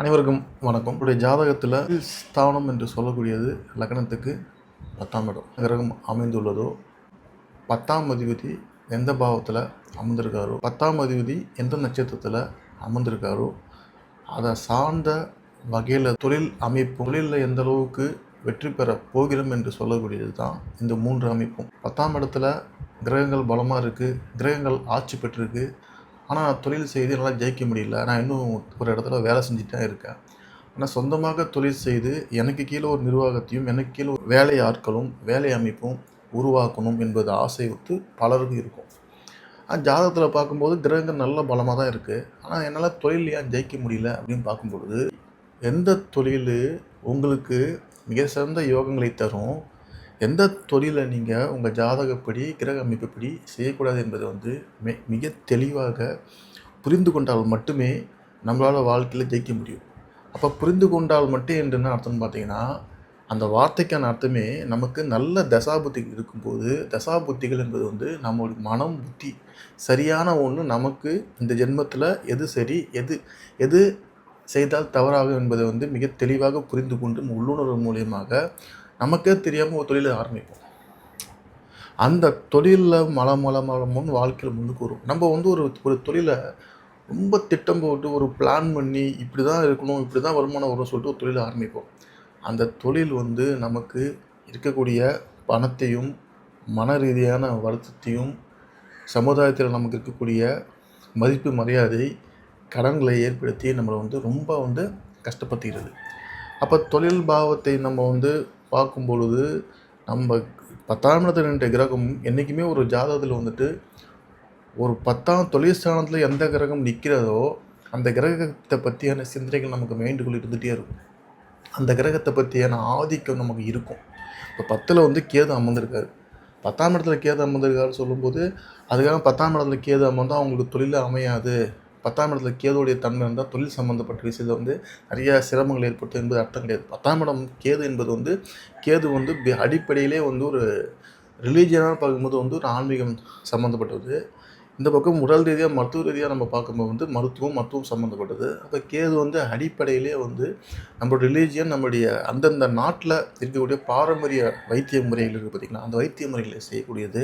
அனைவருக்கும் வணக்கம். உங்களுடைய ஜாதகத்தில் ஸ்தானம் என்று சொல்லக்கூடியது லக்னத்துக்கு பத்தாம் இடம். கிரகம் அமைந்துள்ளதோ பத்தாம் அதிபதி எந்த பாவத்தில் அமர்ந்திருக்காரோ பத்தாம் அதிபதி எந்த நட்சத்திரத்தில் அமர்ந்திருக்காரோ அதை சார்ந்த வகையில் தொழில் அமைப்பு தொழிலில் எந்த அளவுக்கு வெற்றி பெற போகிறோம் என்று சொல்லக்கூடியது தான் இந்த மூன்று அமைப்பும். பத்தாம் இடத்துல கிரகங்கள் பலமாக இருக்குது கிரகங்கள் ஆட்சி பெற்றிருக்கு ஆனால் தொழில் செய்து என்னால் ஜெயிக்க முடியல. நான் இன்னும் ஒரு இடத்துல வேலை செஞ்சுட்டு தான் இருக்கேன். ஆனால் சொந்தமாக தொழில் செய்து எனக்கு கீழே ஒரு நிர்வாகத்தையும் எனக்கு கீழே ஒரு வேலை ஆட்களும் வேலை அமைப்பும் உருவாக்கணும் என்பது ஆசை வந்து பலருக்கும் இருக்கும். ஆனால் ஜாதகத்தில் பார்க்கும்போது கிரகங்கள் நல்ல பலமாக தான் இருக்குது ஆனால் என்னால் தொழில் ஏன் ஜெயிக்க முடியல அப்படின்னு பார்க்கும்பொழுது எந்த தொழில் உங்களுக்கு மிக சிறந்த யோகங்களை தரும் எந்த தொழிலை நீங்கள் உங்கள் ஜாதகப்படி கிரக அமைப்புப்படி செய்யக்கூடாது என்பது வந்து மி மிக தெளிவாக புரிந்து கொண்டால் மட்டுமே நம்மளால் வாழ்க்கையில் ஜெயிக்க முடியும். அப்போ புரிந்து கொண்டால் மட்டும் என்று என்ன அர்த்தம்னு பார்த்தீங்கன்னா அந்த வார்த்தைக்கான அர்த்தமே நமக்கு நல்ல தசாபுத்தி இருக்கும்போது தசாபுத்திகள் என்பது வந்து நம்மளுடைய மனம் புத்தி சரியான ஒன்று நமக்கு இந்த ஜென்மத்தில் எது சரி எது எது செய்தால் தவறாகும் என்பதை வந்து மிக தெளிவாக புரிந்து கொண்டு உள்ளுணர்வு மூலியமாக நமக்கே தெரியாமல் ஒரு தொழிலை ஆரம்பிப்போம். அந்த தொழிலில் மல மல மலமும் வாழ்க்கையில் முன்னுக்கு வரும் நம்ம வந்து ஒரு ஒரு தொழிலை ரொம்ப திட்டம் போட்டு ஒரு பிளான் பண்ணி இப்படி தான் இருக்கணும் இப்படி தான் வருமானம் வரும்னு சொல்லிட்டு ஒரு தொழிலை ஆரம்பிப்போம். அந்த தொழில் வந்து நமக்கு இருக்கக்கூடிய பணத்தையும் மன ரீதியான வருத்தத்தையும் சமுதாயத்தில் நமக்கு இருக்கக்கூடிய மதிப்பு மரியாதை கடன்களை ஏற்படுத்தி நம்மளை வந்து ரொம்ப வந்து கஷ்டப்படுத்துகிறது அப்போ தொழில் பாவத்தை நம்ம வந்து பார்க்கும் பொழுது நம்ம பத்தாம் இடத்துல நின்ற கிரகம் என்றைக்குமே ஒரு ஜாதகத்தில் வந்துட்டு ஒரு பத்தாம் தொழில் ஸ்தானத்தில் எந்த கிரகம் நிற்கிறதோ அந்த கிரகத்தை பற்றியான சிந்தனைகள் நமக்கு மைண்டுக்குள்ளே இருந்துகிட்டே இருக்கும். அந்த கிரகத்தை பற்றியான ஆதிக்கம் நமக்கு இருக்கும். இப்போ பத்தில் வந்து கேது அமர்ந்திருக்காரு. பத்தாம் இடத்துல கேது அமர்ந்திருக்காரு சொல்லும்போது அதுக்காக பத்தாம் இடத்துல கேது அமர்ந்தால் அவங்களுக்கு தொழில் அமையாது. பத்தாம் இடத்துல கேதுடைய தன்மை இருந்தால் தொழில் சம்மந்தப்பட்ட விஷயத்தில் வந்து நிறைய சிரமங்கள் ஏற்படுத்தும் என்பது அர்த்தம் கிடையாது. பத்தாம் இடம் கேது என்பது வந்து கேது வந்து அடிப்படையிலே வந்து ஒரு ரிலீஜியனாக பார்க்கும்போது வந்து ஒரு ஆன்மீகம் சம்மந்தப்பட்டது இந்த பக்கம் உடல் ரீதியாக மருத்துவ ரீதியாக நம்ம பார்க்கும்போது வந்து மருத்துவம் மருத்துவம் சம்மந்தப்பட்டது அப்போ கேது வந்து அடிப்படையிலே வந்து நம்ம ரிலீஜியன் நம்முடைய அந்தந்த நாட்டில் இருக்கக்கூடிய பாரம்பரிய வைத்திய முறைகள் இருக்குது பார்த்திங்களா அந்த வைத்திய முறைகளை செய்யக்கூடியது.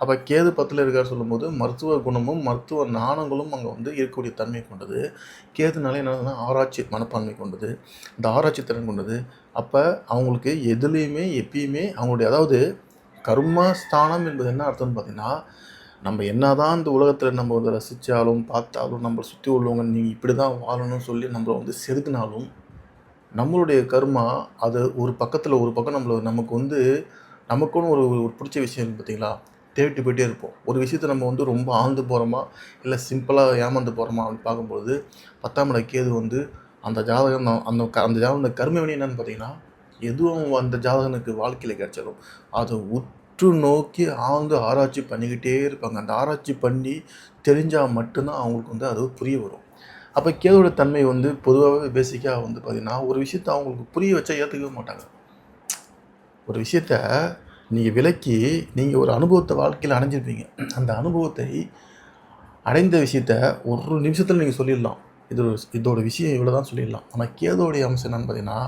அப்போ கேது பத்தில் இருக்கார் சொல்லும்போது மருத்துவ குணமும் மருத்துவ நாணங்களும் அங்கே வந்து இருக்கக்கூடிய தன்மை கொண்டது. கேதுனால என்னன்னா ஆராய்ச்சி மனப்பான்மை கொண்டது. இந்த ஆராய்ச்சி திறன் கொண்டது. அப்போ அவங்களுக்கு எதுலேயுமே எப்பயுமே அவங்களுடைய அதாவது கர்மஸ்தானம் என்பது என்ன அர்த்தம்னு பார்த்திங்கன்னா நம்ம என்னதான் இந்த உலகத்தில் நம்ம வந்து ரசித்தாலும் பார்த்தாலும் நம்மளை சுற்றி உள்ளவங்க நீங்கள் இப்படி தான் வாழணும்னு சொல்லி நம்மளை வந்து செதுக்கினாலும் நம்மளுடைய கர்மா அது ஒரு பக்கத்தில் ஒரு பக்கம் நம்மளை நமக்கு வந்து நமக்குன்னு ஒரு ஒரு பிடிச்ச விஷயம் பார்த்தீங்களா தேடிட்டு போயிட்டே இருப்போம். ஒரு விஷயத்தை நம்ம வந்து ரொம்ப ஆழ்ந்து போகிறோமா இல்லை சிம்பிளாக ஏமாந்து போகிறோமா அப்படின்னு பார்க்கும்போது பத்தாம் இட கேது வந்து அந்த ஜாதகம் அந்த க- அந்த ஜாதகம் அந்த கர்ம என்னன்னு பார்த்தீங்கன்னா எதுவும் அந்த ஜாதகனுக்கு வாழ்க்கையில் கிடைச்சாலும் உத் உற்று நோக்கி ஆழ்ந்து ஆராய்ச்சி பண்ணிக்கிட்டே இருப்பாங்க. அந்த ஆராய்ச்சி பண்ணி தெரிஞ்சால் மட்டும்தான் அவங்களுக்கு வந்து அது புரிய வரும். அப்போ கேதோட தன்மை வந்து பொதுவாகவே பேசிக்காக வந்து பார்த்திங்கன்னா ஒரு விஷயத்தை அவங்களுக்கு புரிய வச்சா ஏற்றுக்கவே மாட்டாங்க. ஒரு விஷயத்த நீங்கள் விலக்கி நீங்கள் ஒரு அனுபவத்தை வாழ்க்கையில் அடைஞ்சிருப்பீங்க. அந்த அனுபவத்தை அடைந்த விஷயத்த ஒரு நிமிஷத்தில் நீங்கள் சொல்லிடலாம். இது இதோட விஷயம் இவ்வளோ தான் சொல்லிடலாம். ஆனால் கேதோடைய அம்சம் என்னென்னு பார்த்தீங்கன்னா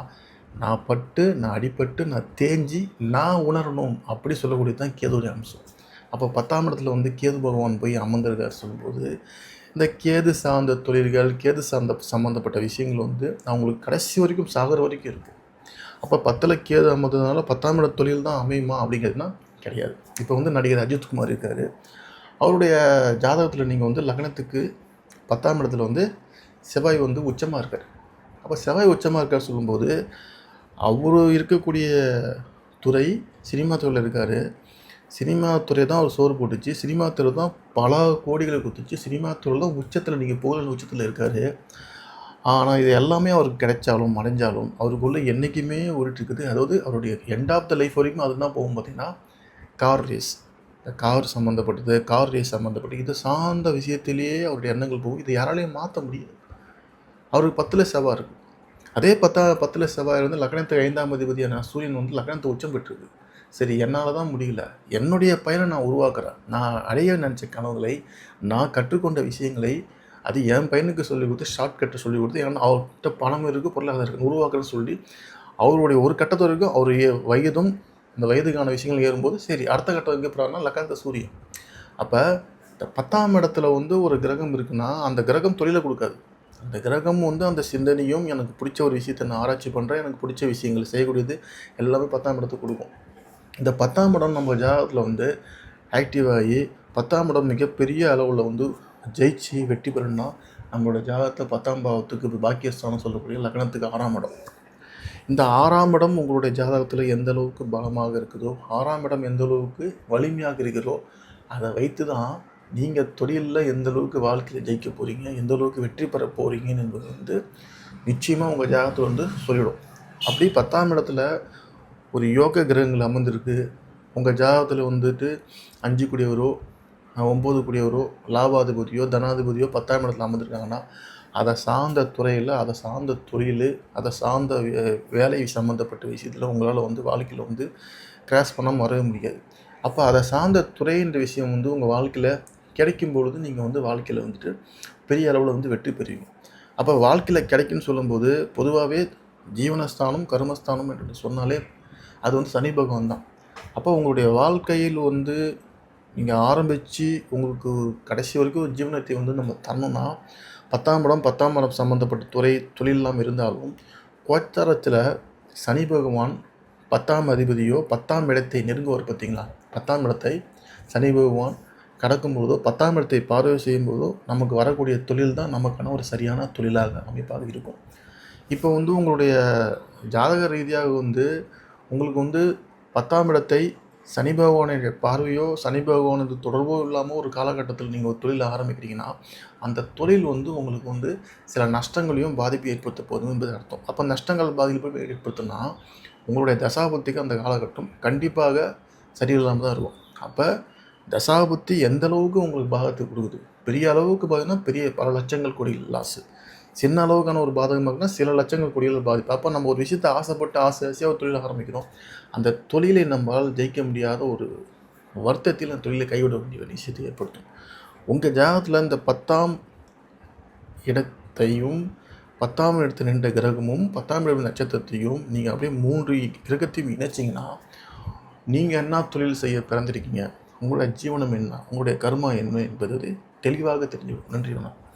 நான் பட்டு நான் அடிபட்டு நான் தேஞ்சி நான் உணரணும் அப்படி சொல்லக்கூடியது தான் கேதுடைய அம்சம். அப்போ பத்தாம் இடத்துல வந்து கேது பகவான் போய் அமர்ந்திருக்கார் சொல்லும்போது இந்த கேது சார்ந்த தொழில்கள் கேது சார்ந்த சம்மந்தப்பட்ட விஷயங்கள் வந்து அவங்களுக்கு கடைசி வரைக்கும் சாகர வரைக்கும் இருக்குது அப்போ பத்தில் கேது அமர்ந்ததுனால பத்தாம் இட தொழில் தான் அமையுமா அப்படிங்கிறதுனா கிடையாது. இப்போ வந்து நடிகர் அஜித்குமார் இருக்கார். அவருடைய ஜாதகத்தில் நீங்கள் வந்து லக்னத்துக்கு பத்தாம் இடத்துல வந்து செவ்வாய் வந்து உச்சமாக இருக்கார். அப்போ செவ்வாய் உச்சமாக இருக்கார் சொல்லும்போது அவர் இருக்கக்கூடிய துறை சினிமா துறையில் இருக்கார். சினிமா துறை தான் அவர் சோறு போட்டுச்சு. சினிமா துறை தான் பல கோடிகளை கொடுத்துச்சு. சினிமா துறை தான் உச்சத்தில் நீங்கள் புகழின் உச்சத்தில் இருக்கார். ஆனால் இது எல்லாமே அவருக்கு கிடைச்சாலும் அடைஞ்சாலும் அவருக்குள்ளே என்றைக்குமே ஓடிட்டு இருக்குது. அதாவது அவருடைய எண்ட் ஆஃப் த லைஃப் வரைக்கும் அதுதான் போகும் பார்த்திங்கன்னா கார் ரேஸ் இந்த கார் சம்மந்தப்பட்டது கார் ரேஸ் சம்மந்தப்பட்டது இது சார்ந்த விஷயத்திலேயே அவருடைய எண்ணங்கள் போகும். இதை யாராலையும் மாற்ற முடியாது. அவருக்கு பத்தில் செவ்வாய் இருக்குது அதே பத்தா பத்தில் செவ்வாய் வந்து லக்னத்துக்கு ஐந்தாம் அதிபதியான சூரியன் வந்து லக்னத்தை உச்சம் பெற்றிருக்கு சரி என்னால் தான் முடியல. என்னுடைய பயனை நான் உருவாக்குறேன். நான் அடைய நினச்ச கனவுகளை நான் கற்றுக்கொண்ட விஷயங்களை அது என் பையனுக்கு சொல்லிக் கொடுத்து ஷார்ட்கட்டை சொல்லிக் கொடுத்து ஏன்னா அவர்கிட்ட பணம் இருக்குது பொருளாதாரம் இருக்குது உருவாக்குறேன்னு சொல்லி அவருடைய ஒரு கட்டத்து வரைக்கும் அவர் வயதும் இந்த வயதுக்கான விஷயங்கள் ஏறும்போது சரி அடுத்த கட்டம் எங்கே போகிறாருன்னா லக்கணத்தை சூரியன். அப்போ இந்த பத்தாம் இடத்துல வந்து ஒரு கிரகம் இருக்குன்னா அந்த கிரகம் தொழிலை கொடுக்காது. அந்த கிரகம் வந்து அந்த சிந்தனையும் எனக்கு பிடிச்ச ஒரு விஷயத்தை நான் ஆராய்ச்சி பண்ணுறேன் எனக்கு பிடிச்ச விஷயங்கள் செய்யக்கூடியது எல்லாமே பத்தாம் இடத்துக்கு கொடுக்கும். இந்த பத்தாம் இடம் நம்ம ஜாதகத்தில் வந்து ஆக்டிவ் ஆகி பத்தாம் இடம் மிகப்பெரிய அளவில் வந்து ஜெயிச்சு வெற்றி பெறணும்னா நம்மளோட ஜாதகத்தில் பத்தாம் பாவத்துக்கு பாக்கியஸ்தானம் சொல்லக்கூடிய லக்னத்துக்கு ஆறாம் இடம். இந்த ஆறாம் இடம் உங்களுடைய ஜாதகத்தில் எந்த அளவுக்கு பலமாக இருக்குதோ ஆறாம் இடம் எந்த அளவுக்கு வலிமையாக இருக்கிறதோ அதை வைத்து தான் நீங்கள் தொழிலில் எந்த அளவுக்கு வாழ்க்கையில் ஜெயிக்க போகிறீங்க எந்த அளவுக்கு வெற்றி பெற போகிறீங்கன்னு என்பது வந்து நிச்சயமாக உங்கள் ஜாகத்தில் வந்து சொல்லிவிடும் அப்படி பத்தாம் இடத்துல ஒரு யோக கிரகங்கள் அமர்ந்திருக்கு. உங்கள் ஜாதகத்தில் வந்துட்டு அஞ்சு கூடியவரோ ஒம்பது கூடியவரோ லாபாதிபதியோ தனாதிபதியோ பத்தாம் இடத்துல அமர்ந்திருக்காங்கன்னா அதை சார்ந்த துறையில் அதை சார்ந்த தொழில் அதை சார்ந்த வே- வேலை சம்மந்தப்பட்ட விஷயத்தில் உங்களால் வந்து வாழ்க்கையில் வந்து கிராஸ் பண்ணாமல் வரவே முடியாது. அப்போ அதை சார்ந்த துறைன்ற விஷயம் வந்து உங்கள் வாழ்க்கையில் கிடைக்கும் பொழுது நீங்கள் வந்து வாழ்க்கையில் வந்துட்டு பெரிய அளவில் வந்து வெற்றி பெறுவீங்க. அப்போ வாழ்க்கையில் கிடைக்குன்னு சொல்லும்போது பொதுவாகவே ஜீவனஸ்தானம் கர்மஸ்தானம் என்று சொன்னாலே அது வந்து சனி பகவான் தான். அப்போ உங்களுடைய வாழ்க்கையில் வந்து நீங்கள் ஆரம்பித்து உங்களுக்கு கடைசி வரைக்கும் ஒரு ஜீவனத்தை வந்து நம்ம தரணும்னா பத்தாம் இடம் பத்தாம் இடம் சம்மந்தப்பட்ட துறை தொழிலெலாம் இருந்தாலும் கோச்சாரத்தில் சனி பகவான் பத்தாம் அதிபதியோ பத்தாம் இடத்தை நெருங்குவார் பார்த்தீங்களா? பத்தாம் இடத்தை சனி பகவான் கடக்கும் பொழுதோ பத்தாம் இடத்தை பார்வை செய்யும்போதோ நமக்கு வரக்கூடிய தொழில் தான் நமக்கான ஒரு சரியான தொழிலாக அமைப்பாக இருக்கும். இப்போ வந்து உங்களுடைய ஜாதக ரீதியாக வந்து உங்களுக்கு வந்து பத்தாம் இடத்தை சனி பகவானுடைய பார்வையோ சனி பகவானது தொடர்போ இல்லாமல் ஒரு காலகட்டத்தில் நீங்கள் ஒரு தொழில் ஆரம்பிக்கிறீங்கன்னா அந்த தொழில் வந்து உங்களுக்கு வந்து சில நஷ்டங்களையும் பாதிப்பு ஏற்படுத்த போதும் என்பது அர்த்தம். அப்போ நஷ்டங்கள் பாதிப்பு ஏற்படுத்தினா உங்களுடைய தசாபத்திக்கு அந்த காலகட்டம் கண்டிப்பாக சரியில்லாமல் தான் இருக்கும். அப்போ தசாபுத்தி எந்த அளவுக்கு உங்களுக்கு பாகத்தை கொடுக்குது? பெரிய அளவுக்கு பார்த்தீங்கன்னா பெரிய பல லட்சங்கள் கோடி லாஸு சின்ன அளவுக்கான ஒரு பாதகமாக இருக்குன்னா சில லட்சங்கள் கோடிகள் பாதிப்பு. அப்போ நம்ம ஒரு விஷயத்தை ஆசைப்பட்டு ஆசை ஆசையாக ஒரு தொழில் ஆரம்பிக்கிறோம். அந்த தொழிலை நம்மளால் ஜெயிக்க முடியாத ஒரு வருத்தத்தில் அந்த தொழிலை கைவிட வேண்டிய ஒரு விஷயத்தை ஏற்படுத்தும். உங்கள் ஜாதகத்தில் இந்த பத்தாம் இடத்தையும் பத்தாம் இடத்து நின்ற கிரகமும் பத்தாம் இடம் நட்சத்திரத்தையும் நீங்கள் அப்படியே மூன்று கிரகத்தையும் இணைச்சிங்கன்னா நீங்கள் என்ன தொழில் செய்ய பிறந்திருக்கீங்க? உங்களுடைய ஜீவனம் என்ன? உங்களுடைய கர்மா என்ன என்பது தெளிவாக தெரிஞ்சுக்கும் நன்றி வணக்கம்.